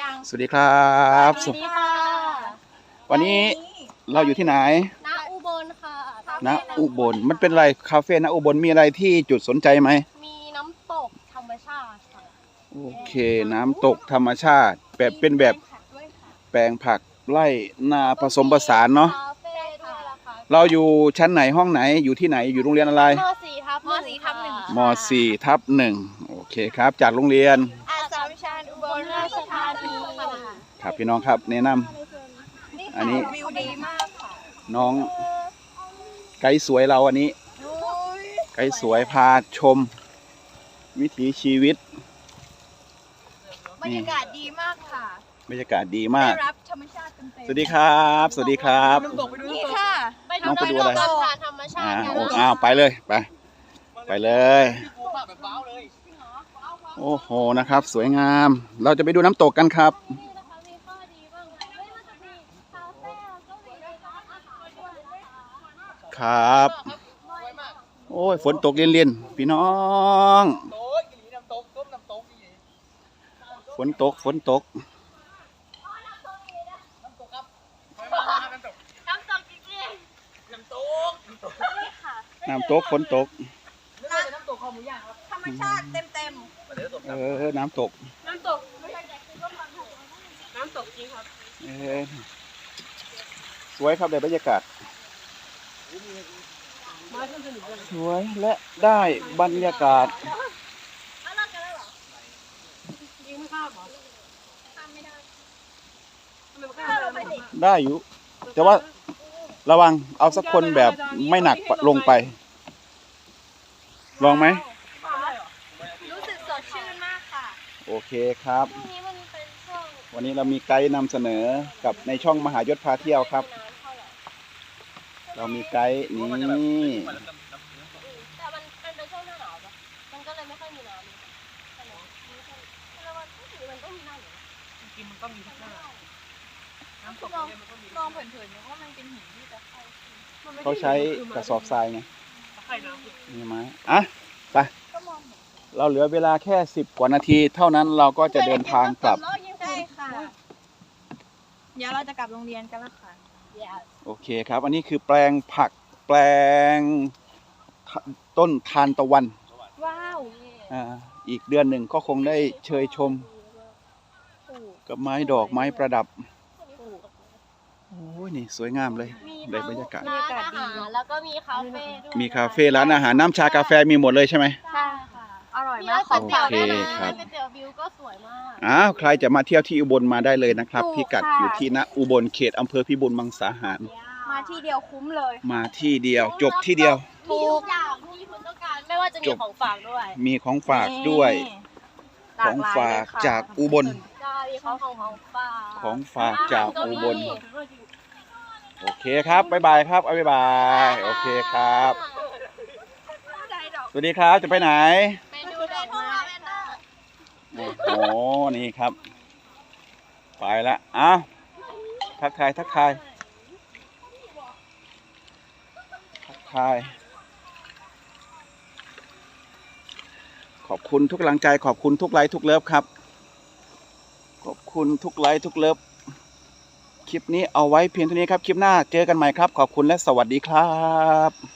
ยังสวัสดีครับสวัสดีค่ะ วันนี้เราอยู่ที่ไหนณอุบลค่ะณอุบลมันเป็นอะไรคาเฟ่ณอุบลมีอะไรที่จุดสนใจไหมมีน้ำตกธรรมชาติค่ะโอเค น้ำตกธรรมชาติ แบบเป็นแบบมีผักด้วยค่ะแปลงผักไร่นาผสมผสานเนาะคาเฟ่ด้วยล่ะค่ะเราอยู่ชั้นไหนห้องไหนอยู่ที่ไหนอยู่โรงเรียนอะไรมสี่ทับมสี่ทับหนึ่งมสี่ทับหนึ่งโอเคครับ จากโรงเรียน ราชธานีค่ะครับพี่น้องครับ แนะนำอันนี้วิวดีมากค่ะน้อง ไกด์สวยเราอันนี้ ไกด์สวยพาชม วิถีชีวิต บรรยากาศดีมากค่ะบรรยากาศดีมาก ได้รับธรรมชาติเต็มๆสวัสดีครับ สวัสดีครับ นี่ค่ะน้องไปดูอะไรน้ำตกธรรมชาอ่าติโอ้อ้าวไปเลย ไป ไปเลย โอ้โหนะครับ สวยงาม เราจะไปดูน้ำตกกันครับนี่นะคะมีข้อดีบ้างค่ะไม่ว่าจะมีคาเฟ่แล้วก็มีร้านอาหารด้วยนะคะครับ โอ้ยฝนตกเลียนๆพี่น้อง ฝนตกฝนตก น้ำตกจริงๆน้ำตกนี่ค่ะน้ำตกฝนตกธรรมชาติเต็ม เออ น้ำตกๆน้ำตกไม่ใช่แต่คือก็มันน้ำตกจริงครับเออสวยครับได้บรรยากาศ สวยและได้บรรยากาศอ้าวเลิกกันแล้วเหรอยิงไม่ข้ามเหรอข้ามไม่ได้ทำไมไม่ข้ามเราไปสิได้อยู่ แต่ว่าระวังเอาสักคนแบบไม่หนักลงไป ลองไหมรู้สึกส ดชื่นมากค่ะโอเคครับ ช่วงนี้มันเป็นช่วงวันนี้เรามีไกด์นำเสนอกับในช่องมหายศพาเที่ยวครับน้ำเท่าไหร่เรามีไกด์นี่แต่มันมันเป็นช่วงหน้าหนาวปะมันก็เลยไม่ค่อยมีน้ำใช่ไหมมีแค่แต่ว่าพูดถึงมันก็มีน้ำอยู่นะจริงๆมันก็มีทุกหน้าน้ำตกลองเนี่ยมันก็มีลองเผินๆเนี่ยว่ามันเป็นหินที่จะเข้ามันไม่ได้เขาใช้กระสอบทรายไงใช่น้ำคือนี่ไหมอะไปก็มองเห็น เราเหลือเวลาแค่สิบกว่านาที เท่านั้นเราก็จะเดินทางกลับ ใช่ค่ะ เดี๋ยวเราจะกลับโรงเรียนกันแล้วค่ะ โอเคครับ อันนี้คือแปลงผักแปลงทะต้นทานตะวันว้าวอ่าอีกเดือนหนึ่งก็คงได้เชยชม กับไม้ดอกไม้ประดับ โอ้ยนี่สวยงามเลยได้บรรยากาศ ร้านอาหารแล้วก็มีคาเฟ่ด้วยมีคาเฟ่ร้านอาหารน้ำชากาแฟมีหมดเลยใช่ไหม ใช่ค่ะอ ร่อยมากก๋วยเตี๋ยวโอเคด้วยนะครับก๋วยเตี๋ยววิวก็สวยมาก อ้าวใครจะมาเที่ยวที่อุบลมาได้เลยนะครับ ถูกพิกัดค่ะ อยู่ที่ณอุบลเขตอำเภอพิบูลมังสาหาร มาที่เดียวคุ้มเลย มาที่เดียว จบที่เดียว มีทุกอย่างที่คุณต้องการไม่ว่าจะมีจบ ของฝากด้วยมีของฝากด้วยหลของหลยฝากเลยค่ะจากอุบลใช่มีของของของฝากของฝากจากอุบลอาหารก็มีโอเคครับบ๊ายบายครับเอาบ๊ายบาย โอเคครับ สวัสดีครับ จะไปไหนไปดูดอกไม้ค่ะ โอ้โหนี่ครับ ไปละอ้าวทักทายทักทายทักทาย ขอบคุณทุกกำลังใจ ขอบคุณทุกไลค์ทุกเลิฟครับ ขอบคุณทุกไลค์ทุกเลิฟคลิปนี้เอาไว้เพียงเท่านี้ครับ คลิปหน้าเจอกันใหม่ครับ ขอบคุณและสวัสดีครับ